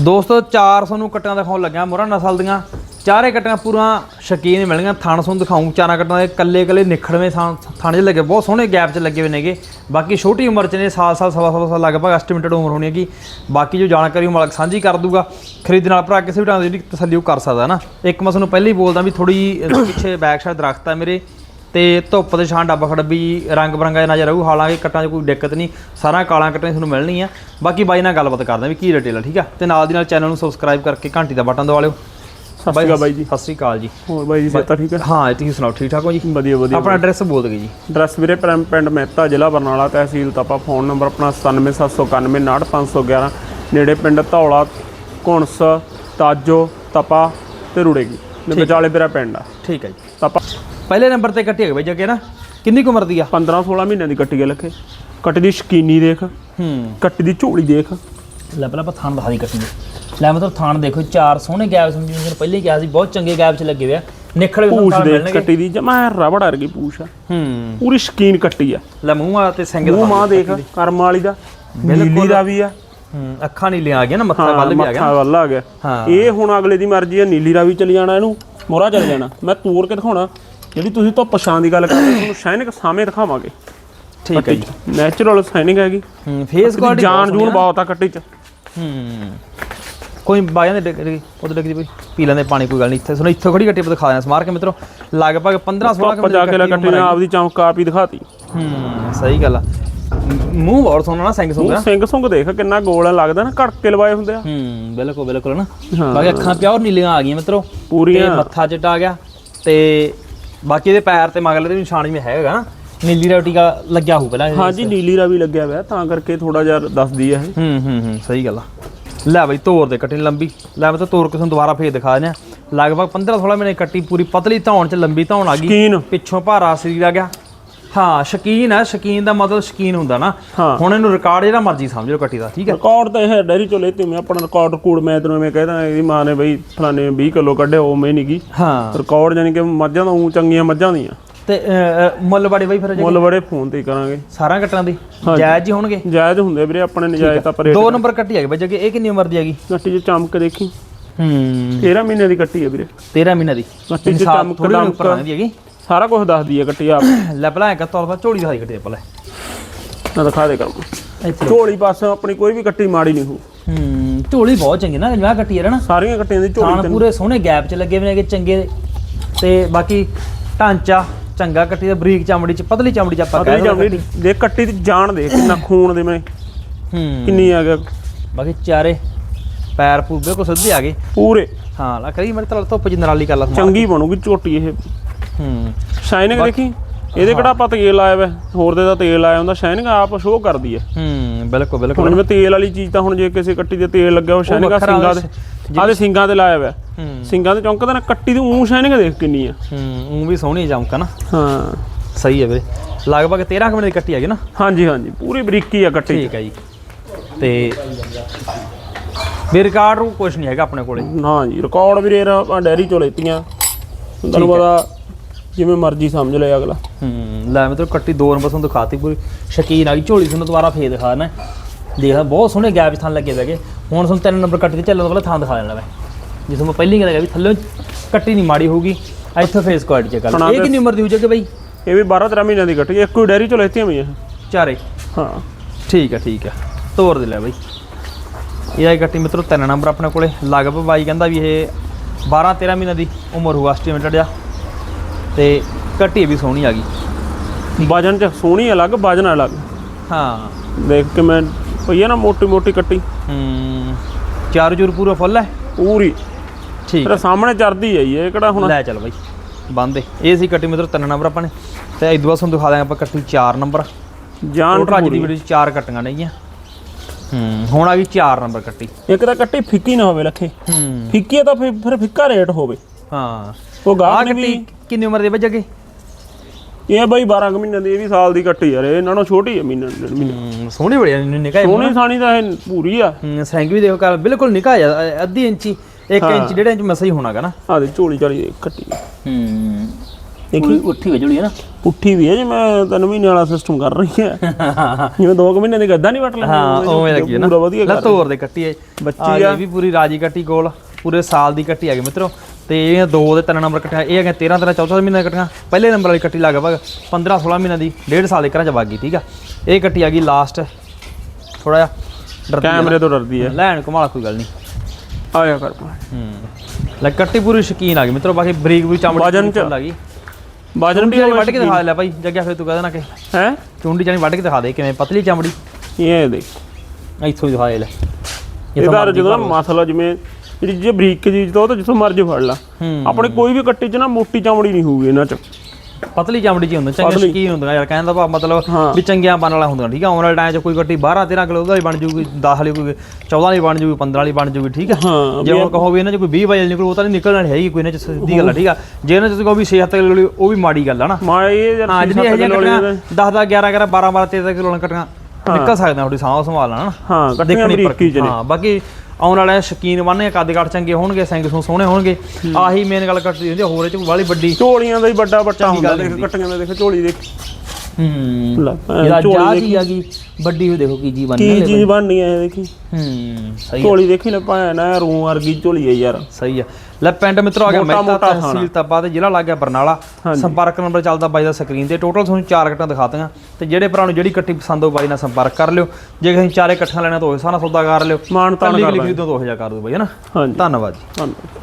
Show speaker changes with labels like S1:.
S1: ਦੋਸਤੋ, ਚਾਰ ਨੂੰ ਕੱਟਾਂ ਦਿਖਾਉਣ ਲੱਗਿਆ ਮੁਰਾ ਨਸਲ ਦੀਆਂ। ਚਾਰੇ ਕੱਟਾਂ ਪੂਰਾ ਸ਼ਕੀਨ ਮਿਲਣਗੀਆਂ। ਥਣ ਤੁਹਾਨੂੰ ਦਿਖਾਉਂ ਚਾਰਾਂ ਕੱਟਾਂ ਦੇ। ਕੱਲੇ ਕੱਲੇ ਨਿਖੜਵੇਂ ਥਣ ਥਣ 'ਚ ਲੱਗੇ। ਬਹੁਤ ਸੋਹਣੇ ਗੈਪ 'ਚ ਲੱਗੇ ਹੋਏ ਨੇਗੇ। ਬਾਕੀ ਛੋਟੀ ਉਮਰ 'ਚ ਨੇ। ਸਾਲ ਸਾਲ ਸਵਾ ਸਵਾ ਸਾਲ ਲਗਭਗ ਐਸਟੀਮੇਟਡ ਉਮਰ ਹੋਣੀ ਹੈਗੀ। ਬਾਕੀ ਜੋ ਜਾਣਕਾਰੀ ਉਹ ਮਾਲਕ ਸਾਂਝੀ ਕਰ ਦੂਗਾ। ਖਰੀਦਣ ਨਾਲ ਭਰਾ ਕਿਸੇ ਵੀ ਟਾਈਮ ਦੀ ਤਸੱਲੀ ਉਹ ਕਰ ਸਕਦਾ ਨਾ। ਇੱਕ ਮੈਂ ਤੁਹਾਨੂੰ ਪਹਿਲਾਂ ਹੀ ਬੋਲਦਾ ਵੀ ਥੋੜੀ ਪਿੱਛੇ ਬੈਕ ਸਾਈਡ ਦਰਖਤ ਆ ਮੇਰੇ। ਤੇ ਧੁੱਪ ਦੇ ਛਾਂ ਡੱਬ ਖੜਬੀ ਰੰਗ ਬਰੰਗਾ ਨਜ਼ਰ ਆਊ। ਹਾਲਾਂਕਿ ਕੱਟਾਂ 'ਚ ਕੋਈ ਦਿੱਕਤ ਨਹੀਂ ਸਾਰਾ ਕਾਲਾਂ ਕੱਟਾਂ ਤੁਹਾਨੂੰ ਮਿਲਣਗੀਆਂ ਬਾਕੀ ਬਾਈ ਨਾਲ ਗੱਲਬਾਤ ਕਰਦੇ ਹਾਂ ਵੀ ਕੀ ਡਿਟੇਲ ਆ ਠੀਕ ਆ? ਤੇ ਨਾਲ ਦੀ ਨਾਲ ਚੈਨਲ ਨੂੰ ਸਬਸਕ੍ਰਾਈਬ ਕਰਕੇ ਘੰਟੀ ਦਾ ਬਟਨ ਦਬਾ ਲਿਓ।
S2: ਸਤਿ ਸ਼੍ਰੀ ਅਕਾਲ ਬਾਈ ਜੀ।
S1: ਸਤਿ ਸ੍ਰੀ ਅਕਾਲ ਜੀ।
S2: ਹੋਰ ਬਾਈ ਜੀ ਸਿਹਤ ਤਾਂ ਠੀਕ ਹੈ
S1: ਹਾਂ ਤੁਸੀਂ ਸੁਣਾਓ ਠੀਕ ਠਾਕ ਹੋ ਜੀ?
S2: ਵਧੀਆ ਵਧੀਆ।
S1: ਆਪਣਾ ਐਡਰੈਸ ਬੋਲ ਦਿਓ ਜੀ।
S2: ਐਡਰੈਸ ਵੀਰੇ ਪ੍ਰੈਮ ਪਿੰਡ ਮਹਿਤਾ ਜ਼ਿਲ੍ਹਾ ਬਰਨਾਲਾ ਤਹਿਸੀਲ ਤਪਾ। ਫੋਨ ਨੰਬਰ ਆਪਣਾ 9779199511 ਨੇੜੇ ਪਿੰਡ ਧੌਲਾ ਘੁਣਸ ਤਾਜੋ ਤਪਾ ਤੇ ਰੁੜੇਗੀ। ਵਿਚਾਲੇ ਮੇਰਾ ਪਿੰਡ ਆ।
S1: ਠੀਕ ਹੈ ਜੀ।
S2: ਤਪਾ
S1: ਪਹਿਲੇ ਨੰਬਰ ਤੇ ਕੱਟੀ ਬਾਈ ਜੱਗੇ ਨਾ? ਕਿੰਨੀ ਕੁ ਉਮਰ ਦੀ ਆ?
S2: 15 16 ਮਹੀਨਿਆਂ ਦੀ ਕੱਟੀ ਹੈ ਲੱਖੇ। ਕੱਟੀ ਦੀ ਸ਼ਕੀਨੀ ਦੇਖ।
S1: ਹੂੰ।
S2: ਕੱਟੀ ਦੀ ਝੋਲੀ ਦੇਖ।
S1: ਲੈ ਪਹਿਲਾਂ ਆਪਾਂ ਥਾਣ ਦਿਖਾ ਦੀ ਕੱਟੀ ਦੇ ਲੈ ਮਤਲਬ ਥਾਣ ਦੇਖੋ ਚਾਰ ਸੋਹਣੇ ਗੈਪ ਸਮਝੀ ਜਿਹਨੂੰ ਪਹਿਲੇ ਕਿਹਾ ਸੀ ਬਹੁਤ ਚੰਗੇ ਗੈਪ 'ਚ ਲੱਗੇ ਹੋਏ ਆ। ਨਿਖੜ ਕੇ
S2: ਪੂਛ
S1: ਮਿਲਣਗੇ।
S2: ਕੱਟੀ ਦੀ ਜਮਾ ਰਬੜ ਵਰਗੀ ਪੂਛ ਆ।
S1: ਹੂੰ।
S2: ਪੂਰੀ ਸ਼ਕੀਨ ਕੱਟੀ ਆ।
S1: ਲੈ ਮੂੰਹ ਵਾਲਾ ਤੇ ਸਿੰਗਲ
S2: ਮੂੰਹ ਮਾਂ ਦੇਖ ਕਰਮ ਵਾਲੀ ਦਾ। ਨੀਲੀ ਦਾ ਵੀ ਆ।
S1: ਹੂੰ ਅੱਖਾਂ ਨੀਲੀਆਂ ਆ ਗਈਆਂ ਨਾ ਮੱਥਾ ਵੱਲ ਵੀ ਆ ਗਿਆ
S2: ਮੱਥਾ ਵੱਲ ਆ ਗਿਆ।
S1: ਹਾਂ।
S2: ਇਹ ਹੁਣ ਅਗਲੇ ਦੀ ਮਰਜ਼ੀ ਹੈ ਨੀਲੀ ਰਾਵੀ ਚਲੀ ਜਾਣਾ ਇਹਨੂੰ। ਮੋਰਾ ਚਲ ਜਾਣਾ। ਮੈਂ ਤੋੜ ਕੇ ਦਿਖਾਉਣਾ। ਜਿਹੜੀ ਤੁਸੀਂ ਤੋਂ ਪਛਾਣ ਦੀ ਗੱਲ ਕਰਦੇ ਹੋ, ਤੁਹਾਨੂੰ ਸਾਹਮਣੇ ਦਿਖਾਵਾਂਗੇ।
S1: ਠੀਕ ਹੈ ਜੀ।
S2: ਨੈਚੁਰਲ ਸ਼ਾਇਨਿੰਗ ਹੈਗੀ।
S1: ਹੂੰ ਫੇਸ ਕੁਆਲਿਟੀ
S2: ਜਾਨ ਜੂਨ ਬਹੁਤ ਆ ਕੱਟੀ ਚ।
S1: ਹੂੰ। ਕੋਈ ਬਾਇਆਂ ਦੇ ਡਿੱਗ ਡਿੱਗ ਉਹਦੇ ਡਿੱਗਦੀ ਬਈ ਪੀ ਲੈਂਦੇ ਪਾਣੀ ਕੋਈ ਗੱਲ ਨਹੀਂ। ਇੱਥੇ ਸੁਣੋ ਇੱਥੋਂ ਖੜੀ ਕੱਟੀ ਦਿਖਾ ਦਿਆਂ ਸਮਾਰ ਕੇ ਮਿੱਤਰੋ। ਲਗਭਗ 15 16
S2: ਧੁੱਪ ਜਾ ਕੇ ਲੈ ਕੱਟੀ ਆਪਦੀ ਚਮਕ ਆਪ ਹੀ ਦਿਖਾਤੀ।
S1: ਹੂੰ ਸਹੀ ਗੱਲ ਆ। ਮੂੰਹ ਬਹੁਤ ਸੋਹਣਾ ਨਾ ਸਿੰਘ ਸੁੰਗਾ
S2: ਸਿੰਘ ਸੁੰਗ ਦੇਖ ਕਿੰਨਾ ਗੋਲ ਲੱਗਦਾ ਨਾ ਕੜਕੇ ਲਵਾਏ ਹੁੰਦੇ ਆ।
S1: ਹੂੰ ਬਿਲਕੁਲ ਬਿਲਕੁਲ ਨਾ। ਬਾਕੀ ਅੱਖਾਂ ਪਿਓਰ ਨੀਲੀਆਂ ਆ ਗਈਆਂ ਮਿੱਤਰੋ।
S2: ਪੂਰੀਆਂ।
S1: ਮੱਥਾ ਚਿੱਟਾ ਆ ਗਿਆ। ਤੇ ਬਾਕੀ ਇਹਦੇ ਪੈਰ ਤੇ ਮਗਲੇ ਦੇ ਨਿਸ਼ਾਨ ਜਿਵੇਂ ਹੈਗਾ ਨਾ ਨੀਲੀ ਰੋਟੀ ਦਾ ਲੱਗਿਆ ਹੋਊ ਪਹਿਲਾਂ।
S2: ਹਾਂਜੀ ਨੀਲੀ ਰਾਵੀ ਲੱਗਿਆ ਹੋਇਆ ਤਾਂ ਕਰਕੇ ਥੋੜਾ ਜਿਹਾ ਦੱਸਦੀ ਆ ਇਹ।
S1: ਹੂੰ ਹੂੰ ਹੂੰ ਸਹੀ ਗੱਲ ਆ। ਲੈ ਬਈ ਤੋਰ ਦੇ ਕੱਟੀ ਲੰਬੀ। ਲੈ ਮੈਂ ਤਾਂ ਤੋਰ ਕੇ ਤੁਹਾਨੂੰ ਦੁਬਾਰਾ ਫੇਰ ਦਿਖਾ ਦਿਆਂ ਲਗਭਗ 15 16 ਮਹੀਨੇ ਕੱਟੀ ਪੂਰੀ ਪਤਲੀ ਧੌਣ ਚ ਲੰਬੀ ਧੌਣ ਆ ਗਈ।
S2: ਸ਼ਕੀਨ।
S1: ਪਿੱਛੋਂ ਭਾਰਾ ਸਰੀਰ ਆ ਗਿਆ। ਹਾਂ ਸ਼ਕੀਨ ਹੈ ਸ਼ਕੀਨ ਦਾ ਮਤਲਬ ਸ਼ਕੀਨ ਹੁੰਦਾ ਨਾ।
S2: ਹਾਂ।
S1: ਹੁਣ ਇਹਨੂੰ ਰਿਕਾਰਡ ਜਿਹੜਾ ਮਰਜ਼ੀ ਸਮਝ ਲਓ ਕੱਟੀ ਦਾ ਠੀਕ ਹੈ?
S2: ਰਿਕਾਰਡ ਤਾਂ ਇਹ ਡੈਰੀ ਚੋਂ ਲੈਤੀ ਮੈਂ ਆਪਣਾ ਰਿਕਾਰਡ ਕੂੜ ਮੈਂ ਤੈਨੂੰ ਐਵੇਂ ਕਹਿਦਾ ਇਹਦੀ ਮਾਂ ਨੇ ਬਈ ਫਲਾਣੇ 20 ਕਿਲੋ ਕੱਢੇ ਉਹ ਮੈਂ ਨਹੀਂ ਗਈ
S1: ਹਾਂ।
S2: ਰਿਕਾਰਡ ਜਾਨੀ ਕਿ ਮੱਝਾਂ ਦਾ ਉਂ ਚੰਗੀਆਂ ਮੱਝਾਂ ਦੀਆਂ।
S1: ਤੇ ਮੁੱਲ ਬੜੇ ਬਈ ਫਿਰ ਜੇ
S2: ਮੁੱਲ ਬੜੇ ਫੋਨ ਤੇ ਹੀ ਕਰਾਂਗੇ।
S1: ਸਾਰਾ ਕੱਟਾਂ ਦੀ? ਜਾਇਜ਼ ਹੀ ਹੋਣਗੇ?
S2: ਜਾਇਜ਼ ਹੁੰਦੇ ਵੀਰੇ ਆਪਣੇ ਨਜਾਇਜ਼ ਤਾਂ ਪਰੇ
S1: ਦੋ ਨੰਬਰ ਕੱਟੀ ਹੈਗੀ ਬਈ ਜੱਗੇ ਇਹ ਕਿੰਨੀ ਉਮਰ ਦੀ ਹੈਗੀ?
S2: ਕੱਟੀ 'ਚ ਚਮਕ ਦੇਖੀ।
S1: ਹੂੰ।
S2: 13 ਮਹੀਨੇ ਦੀ ਕੱਟੀ ਹੈ ਵੀਰੇ।
S1: 13 ਮਹੀਨੇ ਦੀ।
S2: ਕੱਟੀ 'ਚ
S1: ਇਨਸਾਫ਼
S2: ਚਮਕ
S1: ਹੈਗੀ।
S2: ਸਾਰਾ ਕੁਝ ਦੱਸਦੀ ਹੈ ਕੱਟੀ ਆਪ।
S1: ਲੈ ਪਹਿਲਾਂ ਇੱਕ ਤੌਰ ਦਾ ਝੋਲੀ ਦਿਖਾਈ ਕੱਟੀ ਪਹਿਲਾਂ
S2: ਮੈਂ ਦਿਖਾ ਦੇ ਕਰ
S1: ਇੱਥੇ।
S2: ਝੋਲੀ ਪਾਸੇ ਆਪਣੀ ਕੋਈ ਵੀ ਕੱਟੀ ਮਾੜੀ ਨਹੀਂ ਹੋ
S1: ਹੂੰ ਝੋਲੀ ਬਹੁਤ ਚੰਗੀ ਨਾ ਜਵਾ ਕੱਟੀ ਹੈ ਨਾ।
S2: ਸਾਰੀਆਂ ਕੱਟੀਆਂ ਦੀ ਝੋਲੀ
S1: ਥਾਣ ਪੂਰੇ ਸੋਹਣੇ ਗੈਪ 'ਚ ਲੱਗੇ ਹੋਏ ਨੇਗੇ ਚੰਗੇ ਤੇ ਬਾਕੀ ਢਾਂਚਾ ਚੰਗਾ ਕੱਟੀ ਦਾ ਬਰੀਕ ਚਮੜੀ 'ਚ ਪਤਲੀ ਚਮੜੀ 'ਚ ਆਪਾਂ ਕਹਿ
S2: ਪਤਲੀ
S1: ਸਕਦੇ
S2: ਜਾਂਦੀ ਦੇਖ ਕੱਟੀ ਦੀ ਜਾਨ ਦੇ ਕਿੰਨਾ ਖੂਨ ਦੇ ਮੈਂ।
S1: ਹੂੰ।
S2: ਕਿੰਨੀ ਆ ਗਿਆ।
S1: ਬਾਕੀ ਚਾਰੇ ਪੈਰ ਪੂਰ ਬਿਲਕੁਲ ਸਿੱਧੇ ਆ ਗਏ।
S2: ਪੂਰੇ।
S1: ਹਾਂ ਲਾ ਕਰੀ ਮੇਰੇ ਤਲ ਧੁੱਪ ਚ ਨਰਾਲੀ ਕਰ ਲਾ
S2: ਚੰਗੀ ਬਣੂਗੀ ਝੋਟੀ ਇਹ।
S1: ਹੂੰ।
S2: ਸ਼ਾਈਨਿੰਗ ਦੇਖੀ? ਇਹਦੇ ਕਿਹੜਾ ਆਪਾਂ ਤੇਲ ਲਾਇਆ ਵਾ? ਹੋਰ ਦੇ ਦਾ ਤੇਲ ਲਾਇਆ ਹੁੰਦਾ। ਸ਼ਾਈਨਿੰਗ ਆਪ ਸ਼ੋਅ ਕਰਦੀ ਹੈ
S1: ਹੂੰ ਬਿਲਕੁਲ
S2: ਹੁਣ
S1: ਬਿਲਕੁਲ
S2: ਜਿਵੇਂ ਤੇਲ ਵਾਲੀ ਚੀਜ਼ ਤਾਂ ਹੁਣ ਜੇ ਕਿਸੇ ਕੱਟੀ ਤੇ ਤੇਲ ਲੱਗਿਆ ਉਹ ਸ਼ਾਈਨਿੰਗ ਆ ਸਿੰਗਾਂ ਦੇ। ਆਦੇ ਸਿੰਗਾਂ ਤੇ ਲਾਇਆ ਵਾ।
S1: ਹੂੰ।
S2: ਸਿੰਗਾਂ ਤੇ ਚੌਂਕਦਾ ਨਾ ਕੱਟੀ ਦੀ ਊਂ ਸ਼ਾਈਨਿੰਗ ਦੇਖ ਕਿੰਨੀ ਆ
S1: ਹੂੰ ਉਹ ਵੀ ਸੋਹਣੀ ਚਮਕਾ ਨਾ?
S2: ਹਾਂ।
S1: ਸਹੀ ਹੈ ਵੀਰੇ। ਲਗਭਗ 13 ਕੁ ਮਿੰਟ ਦੀ ਕੱਟੀ ਹੈਗੀ ਨਾ?
S2: ਹਾਂਜੀ ਹਾਂਜੀ। ਪੂਰੀ ਬਰੀਕੀ ਆ ਕੱਟੀ।
S1: ਠੀਕ ਹੈ ਜੀ। ਤੇ ਵੀ ਰਿਕਾਰਡ ਨੂੰ ਕੁਝ ਨਹੀਂ ਹੈਗਾ ਆਪਣੇ ਕੋਲੇ।
S2: ਨਾ ਜੀ ਰਿਕਾਰਡ ਵੀਰੇ ਡੈਰੀ ਚੋਂ ਲੈਤੀਆਂ। ਤੁਹਾਨੂੰ ਪਤਾ ਜਿਵੇਂ ਮਰਜ਼ੀ ਸਮਝ ਲੈ ਅਗਲਾ।
S1: ਹੂੰ ਲੈ ਮੈਂ ਤੈਨੂੰ ਕੱਟੀ ਦੋ ਨੰਬਰ ਤੁਹਾਨੂੰ ਦਿਖਾਤੀ ਪੂਰੀ। ਸ਼ਕੀਨ ਆ ਗਈ ਝੋਲੀ ਤੁਹਾਨੂੰ ਦੁਬਾਰਾ ਫੇਰ ਦਿਖਾ ਦੇਣਾ। ਦੇਖਾ ਬਹੁਤ ਸੋਹਣੇ ਗੈਪ ਥਾਂ ਲੱਗੇ ਬੈਗੇ ਹੁਣ ਤੁਹਾਨੂੰ ਤਿੰਨ ਨੰਬਰ ਕੱਟੀ ਤੇ ਚੱਲਣ ਤੋਂ ਪਹਿਲਾਂ ਥਾਂ ਦਿਖਾ ਦੇਣਾ ਮੈਂ। ਜਿਸ ਮੈਂ ਪਹਿਲੀ ਗੱਲ ਹੈਗਾ ਵੀ ਥੱਲੇ ਕੱਟੀ ਨਹੀਂ ਮਾੜੀ ਹੋਊਗੀ। ਇੱਥੋਂ ਫੇਸ ਕੁਆਲਿਟੀ ਚੈੱਕ ਕਰ ਇਹ ਕਿੰਨੀ ਉਮਰ ਦੀ ਹੋ ਜਾਗੇ ਬਈ?
S2: ਇਹ ਵੀ 12 13 ਮਹੀਨਿਆਂ ਦੀ ਕੱਟੀ ਇੱਕੋ ਹੀ ਡੈਰੀ ਚੋਂ ਲੈਤੀਆਂ ਇਹ
S1: ਚਾਰੇ?
S2: ਹਾਂ।
S1: ਠੀਕ ਹੈ ਠੀਕ ਹੈ। ਤੋਰ ਦੇ ਲੈ ਬਈ। ਇਹ ਆਈ ਕੱਟੀ ਮਿੱਤਰੋ ਤਿੰਨ ਨੰਬਰ ਆਪਣੇ ਕੋਲੇ। ਲਗਭਗ ਬਾਈ ਕਹਿੰਦਾ ਵੀ ਇਹ 12 13 ਮਹੀਨਿਆਂ ਦੀ ਉਮਰ ਹੋਊ ਐਸਟੀਮੇਟਡ ਆ ਤੇ ਕੱਟੀ ਵੀ ਸੋਹਣੀ ਆ ਗਈ।
S2: ਵਜਨ ਚ ਸੋਹਣੀ ਅਲੱਗ ਵਜਨ ਅਲੱਗ।
S1: ਹਾਂ।
S2: ਦੇਖ ਕੇ ਮੈਂ ਪਈ ਆ ਨਾ ਮੋਟੀ ਮੋਟੀ ਕੱਟੀ।
S1: ਹੂੰ ਚਾਰੂ ਚੂਰ ਪੂਰਾ ਫੁੱਲ ਹੈ?
S2: ਪੂਰੀ।
S1: ਠੀਕ।
S2: ਤੇਰੇ ਸਾਹਮਣੇ ਚੜਦੀ ਆਈ ਇਹ ਕਿਹੜਾ ਹੁਣ?
S1: ਲੈ ਚੱਲ ਬਾਈ ਬੰਦੇ ਇਹ ਸੀ ਕੱਟੀ ਮਿੱਤਰੋ ਤਿੰਨ ਨੰਬਰ ਆਪਾਂ ਨੇ ਤੇ ਇਦੋਂ ਬਾਅਦ ਤੁਹਾਨੂੰ ਦਿਖਾ ਦਾਂਗੇ ਆਪਾਂ ਕੱਟੀ 4 ਨੰਬਰ
S2: ਜਾਨ
S1: ਟੋਟਲ ਅੱਜ ਦੀ ਵੀਡੀਓ 'ਚ ਚਾਰ ਕੱਟੀਆਂ ਨੇਗੀਆਂ ਹੂੰ ਹੁਣ ਆ ਗਈ 4 ਨੰਬਰ ਕੱਟੀ।
S2: ਇੱਕ ਤਾਂ ਕੱਟੀ ਫਿੱਕੀ ਨਾ ਹੋਵੇ ਲੱਖੇ।
S1: ਹੂੰ।
S2: ਫਿੱਕੀ ਆ ਤਾਂ ਫਿਰ ਫਿਰ ਫਿੱਕਾ ਰੇਟ ਹੋਵੇ।
S1: ਹਾਂ।
S2: ਉਹ
S1: ਆ
S2: ਗਾਹ ਨੇ
S1: ਕੱਟੀ ਕਿੰਨੀ ਉਮਰ ਦੀ ਬੱਜ ਅੱਗੇ
S2: ਇਹ ਬਈ 12 ਕੁ ਮਹੀਨਿਆਂ ਦੀ ਇਹ ਵੀ ਸਾਲ ਦੀ ਕੱਟੀ ਯਾਰ ਇਹ ਇਹਨਾਂ ਨਾਲੋਂ ਛੋਟੀ ਹੈ ਮਹੀਨੇ ਡੇਢ ਮਹੀਨੇ
S1: ਸੋਹਣੀ ਬੜੀ ਨਿਕਾ
S2: ਸੋਹਣੀ ਸਾਣੀ ਤਾਂ ਇਹ ਪੂਰੀ ਆ।
S1: ਸੈਂਗ ਵੀ ਦੇਖੋ ਕਰ ਬਿਲਕੁਲ ਨਿਕਾ ਜਾ ਅੱਧੀ ਇੰਚੀ 1 ਇੰਚ ਡੇਢ ਇੰਚ ਮਸਾ ਹੀ ਹੋਣਾਗਾ ਨਾ।
S2: ਆ ਦੇ ਝੋਲੀ ਚਾਲੀ ਦੇਖ ਕੱਟੀ
S1: ਹੂੰ।
S3: ਪੂਰੀ ਉੱਠੀ ਹੋ ਜੁੜੀ ਹੈ ਨਾ?
S2: ਪੁੱਠੀ ਵੀ ਹੈ ਜਿਵੇਂ ਤਿੰਨ ਮਹੀਨੇ ਵਾਲਾ ਸਿਸਟਮ ਕਰ ਰਹੀ ਹੈ ਜਿਵੇਂ 2 ਮਹੀਨੇ ਦੀ ਗੱਦਾ ਨਹੀਂ ਵੱਟ ਲੈਂਦੀ
S1: ਹਾਂ ਉਵੇਂ ਲੱਗੀ ਹੈ ਨਾ।
S2: ਪੂਰਾ ਵਧੀਆ
S1: ਲੈ
S2: ਕਰ
S1: ਤੋਰ ਦੇ ਕੱਟੀ ਹੈ
S2: ਬੱਚੀ
S1: ਆ ਇਹ ਵੀ ਪੂਰੀ ਰਾਜੀ ਕੱਟੀ ਗੋਲ ਪੂਰੇ ਸਾਲ ਦੀ ਕੱਟੀ ਹੈਗੀ ਮਿੱਤਰੋ। ਤੇ ਇਹ ਦੋ ਦੇ ਤਿੰਨ ਨੰਬਰ ਕੱਟੀਆਂ ਇਹ ਹੈਗੇ 13 13 14 ਮਹੀਨੇ ਕੱਟੀਆਂ ਪਹਿਲੇ ਨੰਬਰ ਵਾਲੀ ਕੱਟੀ ਲਗਭਗ 15 16 ਮਹੀਨਿਆਂ ਦੀ ਡੇਢ ਸਾਲ ਦੇ ਘਰਾਂ ਚ ਵਗ ਠੀਕ ਆ? ਇਹ ਕੱਟੀ ਆ ਗਈ ਲਾਸਟ ਥੋੜਾ ਜਿਹਾ ਡਰਦੀ
S2: ਕੈਮਰੇ ਤੋਂ ਡਰਦੀ ਹੈ।
S1: ਲੈਣ ਘੁਮਾਲਾ ਕੋਈ ਗੱਲ ਨਹੀਂ।
S2: ਆਇਆ ਕਰ
S1: ਹੂੰ। ਲੈ ਕੱਟੀ ਪੂਰੀ ਸ਼ਕੀਨ ਆ ਗਈ ਮਿੱਤਰੋ ਬਾਕੀ ਬਰੀਕ ਵੀ ਚਮੜੀ
S2: ਵਜਨ ਚ?
S1: ਆ ਗਈ।
S2: ਬਾਜਨ ਵੀ
S1: ਵੱਢ ਕੇ ਦਿਖਾ ਲੈ ਭਾਈ ਜੱਗਿਆ ਫਿਰ ਤੂੰ ਕਹਦਾ ਨਾ ਕਿ।
S2: ਹੈ?
S1: ਚੁੰਡੀ ਜਾਨੀ ਵੱਢ ਕੇ ਦਿਖਾ ਦੇ ਕਿਵੇਂ ਪਤਲੀ ਚਮੜੀ।
S2: ਇਹ ਦੇਖ।
S1: ਇੱਥੋਂ ਹੀ ਦਿਖਾ ਲੈ।
S2: ਇਹਦਾ ਜਦੋਂ ਮਸਲਾ ਜਿਵੇਂ ਜਿਹੜੀ ਜੇ ਬਰੀਕ ਚੀਜ਼ ਤੋਂ ਉਹ ਤਾਂ ਜਿੱਥੋਂ ਮਰਜ਼ੀ ਫੜ ਲਾ। ਆਪਣੇ ਕੋਈ ਵੀ ਕੱਟੀ 'ਚ ਨਾ ਮੋਟੀ ਚਮੜੀ ਨਹੀਂ ਹੋਊਗੀ ਇਹਨਾਂ 'ਚ।
S1: ਪਤਲੀ ਚਮੜੀ ਚ ਹੁੰਦਾ ਚੰਗੇ ਸ਼ਕੀਨ ਹੁੰਦਾ ਯਾਰ ਕਹਿੰਦਾ ਭਾ ਮਤਲਬ। ਵੀ ਚੰਗਿਆਂ ਬਣ ਵਾਲਾ ਹੁੰਦਾ ਠੀਕ ਆ? ਆਉਣ ਵਾਲੇ ਟਾਈਮ 'ਚ ਕੋਈ ਗੱਟੀ 12 13 ਕਿਲੋ ਉਹਦਾ ਵੀ ਬਣ ਜੂਗੀ 10 ਵਾਲੀ ਕੋਈ 14 ਵਾਲੀ ਬਣ ਜੂਗੀ 15 ਵਾਲੀ ਬਣ ਜੂਗੀ ਠੀਕ ਆ?
S2: ਹਾਂ
S1: ਜੇ ਹੁਣ ਕਹੋ ਵੀ ਇਹਨਾਂ 'ਚ ਕੋਈ 20 ਵਜੇ ਨਿਕਲੂ ਉਹ ਤਾਂ ਨਹੀਂ ਨਿਕਲਣਾ ਹੈਗੀ ਕੋਈ ਇਹਨਾਂ 'ਚ ਸਿੱਧੀ ਗੱਲ ਆ ਠੀਕ ਆ? ਜੇ ਇਹਨਾਂ 'ਚ ਤੁਸੀਂ ਕਹੋ ਵੀ 6 ਕਿਲੋ ਵਾਲੀ ਉਹ ਵੀ ਮਾੜੀ ਗੱਲ ਆ ਨਾ।
S2: ਇਹ
S1: ਹਾਂ ਜਿਹੜੀ ਇਹ
S2: ਵਾਲੀ
S1: ਕੱਟੀਆਂ 10 10 11 11 12 12 13 ਕਿਲੋ ਵਾਲੀਆਂ ਕੱਟੀਆਂ ਨਿਕਲ ਸਕਦੇ ਆ ਥੋੜੀ ਸਾਂਭ ਸੰਭਾਲ ਨਾ।
S2: ਹਾਂ ਕੱਟੀਆਂ
S1: ਦੇਖਣੀ
S2: ਬਰੀਕੀ 'ਚ ਨੇ
S1: ਹਾਂ ਬਾਕੀ ਆਉਣ ਵਾਲੇ ਸ਼ਕੀਨ ਬਣਨੇ ਕੱਦ ਕੱਟ ਚੰਗੇ ਹੋਣਗੇ ਸਿੰਘ ਸੂ ਸੋਹਣੇ ਹੋਣਗੇ। ਆਹੀ ਮੇਨ ਗੱਲ ਕੱਟਦੀ ਹੁੰਦੀ ਹੋਰ ਇਹ ਚ ਵਾਲੀ ਵੱਡੀ
S2: ਝੋਲੀਆਂ ਦਾ ਹੀ ਵੱਡਾ ਵੱਟਾ ਹੁੰਦਾ ਦੇਖ। ਕੱਟੀਆਂ ਦਾ ਦੇਖ ਝੋਲੀ ਦੇਖ।
S1: ਹੂੰ।
S2: ਲੈ ਭੈਣ,
S1: ਇਹਦਾ
S2: ਝੋਲੀ
S1: ਜਾ
S2: ਦੇਖੀ।
S1: ਕੀ ਆ ਗਈ ਵੱਡੀ ਹੋ ਦੇਖੋ ਕੀ ਜੀ
S2: ਕੀ
S1: ਬਣਨੇ
S2: ਚੀਜ਼ ਬਣਨੀ ਹੈ ਇਹ ਦੇਖੀ?
S1: ਹੂੰ ਸਹੀ ਆ,
S2: ਝੋਲੀ ਦੇਖੀ ਲੈ ਭੈਣ ਐ ਰੂ ਵਰਗੀ ਝੋਲੀ ਹੈ ਯਾਰ।
S1: ਸਹੀ ਆ। ਲੈ ਪਿੰਡ ਮਿੱਤਰੋ ਆ ਗਿਆ
S2: ਮੋਟਾ-
S1: ਮਹਿਤਾ
S2: ਮੋਟਾ
S1: ਤਹਿਸੀਲ ਤੱਬਾ ਤੇ ਜ਼ਿਲ੍ਹਾ ਲੱਗ ਗਿਆ ਬਰਨਾਲਾ। ਸੰਪਰਕ ਨੰਬਰ ਚੱਲਦਾ ਬਾਈ ਦਾ ਸਕਰੀਨ ਤੇ। ਟੋਟਲ ਤੁਹਾਨੂੰ ਚਾਰ ਕੱਟਾਂ ਦਿਖਾਤੀਆਂ। ਤੇ ਜਿਹੜੇ ਭਰਾ ਨੂੰ ਜਿਹੜੀ ਕੱਟੀ ਪਸੰਦ ਹੋ ਬਾਈ ਨਾਲ ਸੰਪਰਕ ਕਰ ਲਿਓ। ਜੇ ਤੁਸੀਂ ਚਾਰੇ ਇਕੱਠੀਆਂ ਲੈਣਾ ਤਾਂ ਉਹ ਸਾਰਾ ਸੌਦਾ ਕਰ ਲਿਓ।
S2: ਤਾਨ
S1: ਕੱਲੀ
S2: ਕਰ
S1: ਕੱਲੀ
S2: ਦਾਂਗੇ।
S1: ਖਰੀਦੋ ਤਾਂ ਉਹ ਜਿਹਾ ਕਰ ਦਿਓ ਬਾਈ ਹਨਾ
S2: ਹਾਂਜੀ।
S1: ਧੰਨਵਾਦ ਜੀ।
S2: ਧੰਨਵਾਦ।